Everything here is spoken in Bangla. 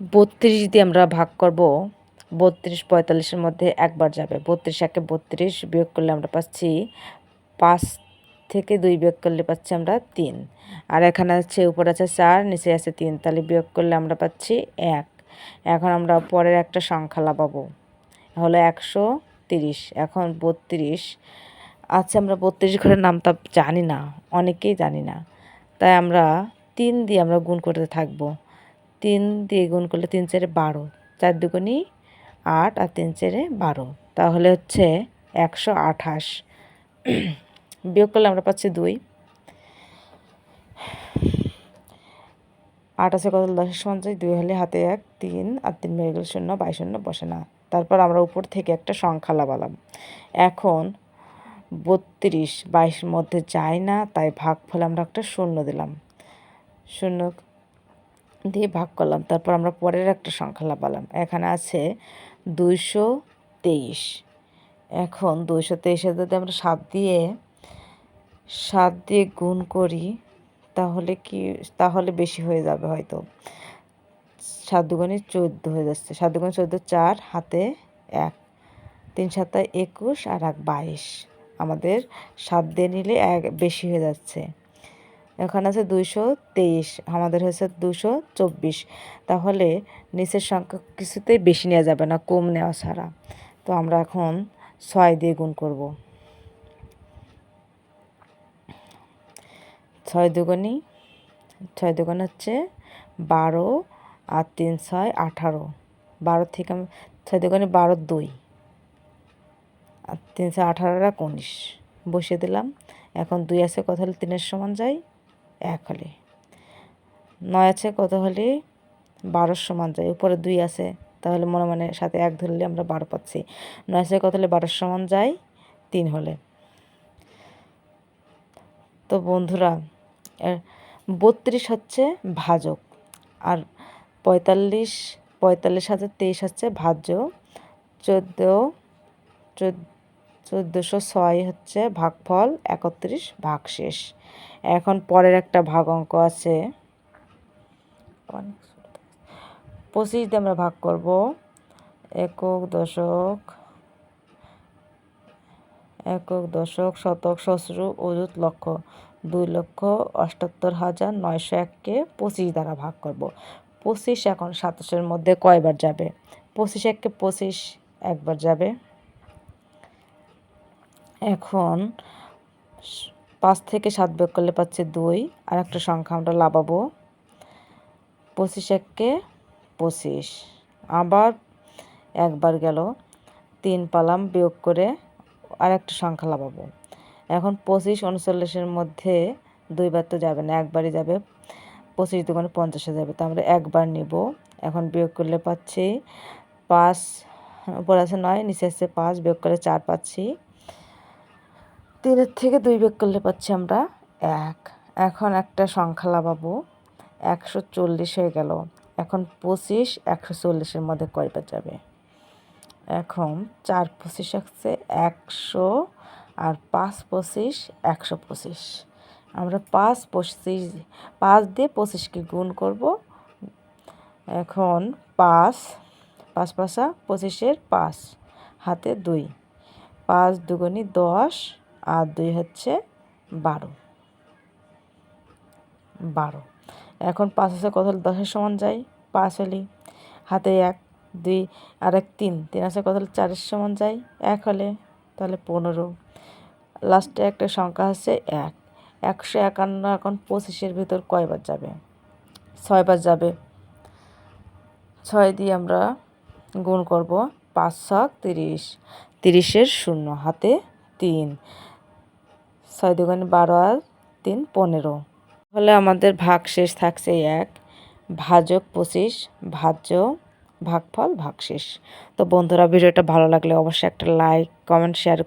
বত্রিশ দিয়ে আমরা ভাগ করব, বত্রিশ পঁয়তাল্লিশের মধ্যে একবার যাবে। বত্রিশ একে বত্রিশ বিয়োগ করলে আমরা পাচ্ছি পাঁচ থেকে দুই বিয়োগ করলে পাচ্ছি আমরা তিন। আর এখানে আছে, উপর আছে চার, নিচে আছে তিন। তাহলে বিয়োগ করলে আমরা পাচ্ছি এক। এখন আমরা পরের একটা সংখ্যা লাভাবো হলো একশো তিরিশ। এখন বত্রিশ। আচ্ছা আমরা বত্রিশ ঘরের নাম তা জানি না, অনেকেই জানি না। তাই আমরা তিন দিয়ে আমরা গুণ করতে থাকব। তিন দিয়ে গুণ করলে তিন চারে বারো, চার দুগুনি আট আর তিন চারে বারো। তাহলে হচ্ছে একশো আঠাশ। বিয়োগ করলে আমরা পাচ্ছি দুই। আছে কত দশের সমান যায় দুই হলে হাতে এক, তিন আর তিন মেরে গেলে শূন্য বাইশ শূন্য বসে না। তারপর আমরা উপর থেকে একটা সংখ্যা লাভালাম এখন বত্রিশ, বাইশের মধ্যে যায় না, তাই ভাগ ফলে আমরা একটা শূন্য দিলাম। শূন্য দিয়ে ভাগ করলাম। তারপর আমরা পরের একটা সংখ্যা লাগালাম। এখানে আছে দুইশো তেইশ। এখন দুইশো তেইশের যদি আমরা সাত দিয়ে সাত দিয়ে গুণ করি, তাহলে কি, তাহলে বেশি হয়ে যাবে হয়তো। সাত দুগুণে চোদ্দ হয়ে যাচ্ছে। সাত দুগুণে চোদ্দ, চার, হাতে এক। তিন সাতটা একুশ আর এক বাইশ। আমাদের সাত দিয়ে নিলে এক বেশি হয়ে যাচ্ছে। এখানে আছে দুইশো তেইশ, আমাদের হয়েছে দুশো চব্বিশ। তাহলে নিচের সংখ্যা কিছুতেই বেশি নেওয়া যাবে না, কম নেওয়া ছাড়া। তো আমরা এখন ছয় দিয়ে গুণ করব। ছয় দুগুণি, ছয় দুগুণ হচ্ছে বারো, আর তিন ছয় আঠারো। বারো থেকে আমি, ছয় দুগুণে বারো দুই, আর তিন ছয় আঠারো এক উনিশ। বসিয়ে দিলাম। এখন দুই আছে কথা হলে তিনের সমান যায়? এক হলে। নয় আছে কত হলে? বারোর সমান যায়। উপরে দুই আছে, তাহলে মনে মনে সাথে এক ধরলে আমরা বারো পাচ্ছি। নয় আছে কত হলে? বারোর সমান যায় তিন হলে। তো বন্ধুরা বত্রিশ হচ্ছে ভাজক আর পঁয়তাল্লিশ পঁয়তাল্লিশ হাজার তেইশ হচ্ছে ভাজ্য। চোদ্দ চোদ্দোশো ছয় হচ্ছে ভাগফল, একত্রিশ ভাগ শেষ এখন পরের একটা ভাগ অঙ্ক আছে। পঁচিশ দিয়ে আমরা ভাগ করব। একক, দশক একক, দশক, শতক, সহস্র, অযুত, লক্ষ, দুই লক্ষ, অষ্টাত্তর হাজার নয়শো এককে পঁচিশ দ্বারা ভাগ করব। পঁচিশ এখন সাতাশের মধ্যে কয়বার যাবে? পঁচিশ এককে পঁচিশ একবার যাবে। এখন পাঁচ থেকে সাত বিয়োগ করলে পাচ্ছে দুই, আর একটা সংখ্যা আমরা লাভাবো পঁচিশ এককে পঁচিশ। আবার একবার গেল, তিন পালাম বিয়োগ করে আর একটা সংখ্যা লাভাবো এখন পঁচিশ উনচল্লিশের মধ্যে দুইবার তো যাবে না, একবারই যাবে। পঁচিশ দোকানে পঞ্চাশে যাবে, তো আমরা একবার নিব। এখন বিয়োগ করলে পাচ্ছি পাঁচ, উপর আছে নয়, নিচে আছে পাঁচ, বিয়োগ করে চার পাচ্ছি। তিনের থেকে দুই বিয়োগ করলে পাচ্ছি আমরা এক। এখন একটা সংখ্যা লাভাবো একশো চল্লিশ হয়ে গেল। এখন পঁচিশ, একশো চল্লিশের মধ্যে কয়বার যাবে? এখন চার পঁচিশ আসছে, একশো আর পাঁচ পঁচিশ, একশো পঁচিশ। আমরা পাঁচ পঁচিশ, পাঁচ দিয়ে পঁচিশকে গুণ করব। এখন পাঁচ পাঁচ পাঁচা পঁচিশের পাঁচ, হাতে দুই। পাঁচ দুগুনি দশ আর দুই হচ্ছে বারো। বারো। এখন পাঁচ আছে, কত হলে দশের সমান যাই পাঁচ হলি হাতে এক, দুই, আর এক তিন। তিন আছে, কত হলে চারের সমান যাই এক হলে তাহলে পনেরো। লাস্টে একটা সংখ্যা আছে এক। একশো একান্ন এখন পঁচিশের ভিতর কয়বার যাবে? ছয়বার যাবে। ছয় দিয়ে আমরা গুণ করব পাঁচ ছক তিরিশ। তিরিশের শূন্য, হাতে তিন। ছয় দুগুণ বারো আর তিন পনেরো। তাহলে আমাদের ভাগ শেষ থাকছে এক ভাজক পঁচিশ ভাজ্য ভাগফল ভাগশেষ তো বন্ধুরা, ভিডিওটা ভালো লাগলে অবশ্যই একটা লাইক, কমেন্ট শেয়ার